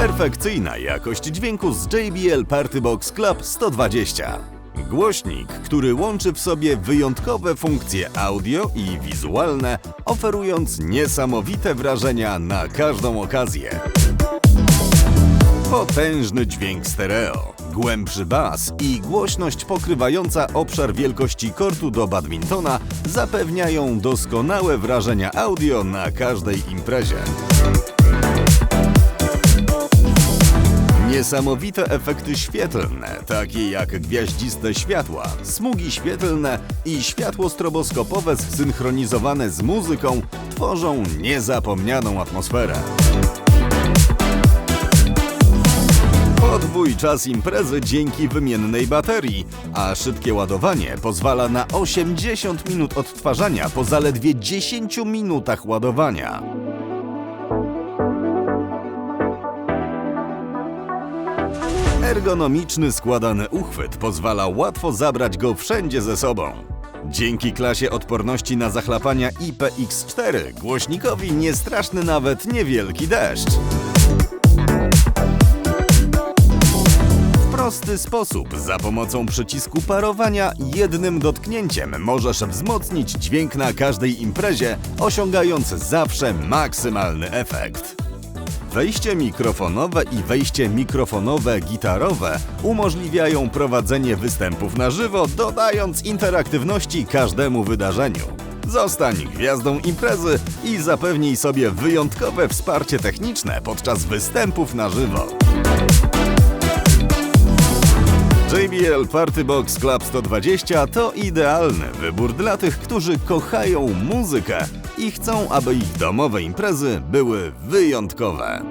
Perfekcyjna jakość dźwięku z JBL Party Box Club 120. Głośnik, który łączy w sobie wyjątkowe funkcje audio i wizualne, oferując niesamowite wrażenia na każdą okazję. Potężny dźwięk stereo, głębszy bas i głośność pokrywająca obszar wielkości kortu do badmintona zapewniają doskonałe wrażenia audio na każdej imprezie. Niesamowite efekty świetlne, takie jak gwiaździste światła, smugi świetlne i światło stroboskopowe zsynchronizowane z muzyką tworzą niezapomnianą atmosferę. Podwój czas imprezy dzięki wymiennej baterii, a szybkie ładowanie pozwala na 80 minut odtwarzania po zaledwie 10 minutach ładowania. Ergonomiczny składany uchwyt pozwala łatwo zabrać go wszędzie ze sobą. Dzięki klasie odporności na zachlapania IPX4 głośnikowi nie straszny nawet niewielki deszcz. W prosty sposób, za pomocą przycisku parowania, jednym dotknięciem możesz wzmocnić dźwięk na każdej imprezie, osiągając zawsze maksymalny efekt. Wejście mikrofonowe i wejście mikrofonowe gitarowe umożliwiają prowadzenie występów na żywo, dodając interaktywności każdemu wydarzeniu. Zostań gwiazdą imprezy i zapewnij sobie wyjątkowe wsparcie techniczne podczas występów na żywo. JBL Party Box Club 120 to idealny wybór dla tych, którzy kochają muzykę i chcą, aby ich domowe imprezy były wyjątkowe.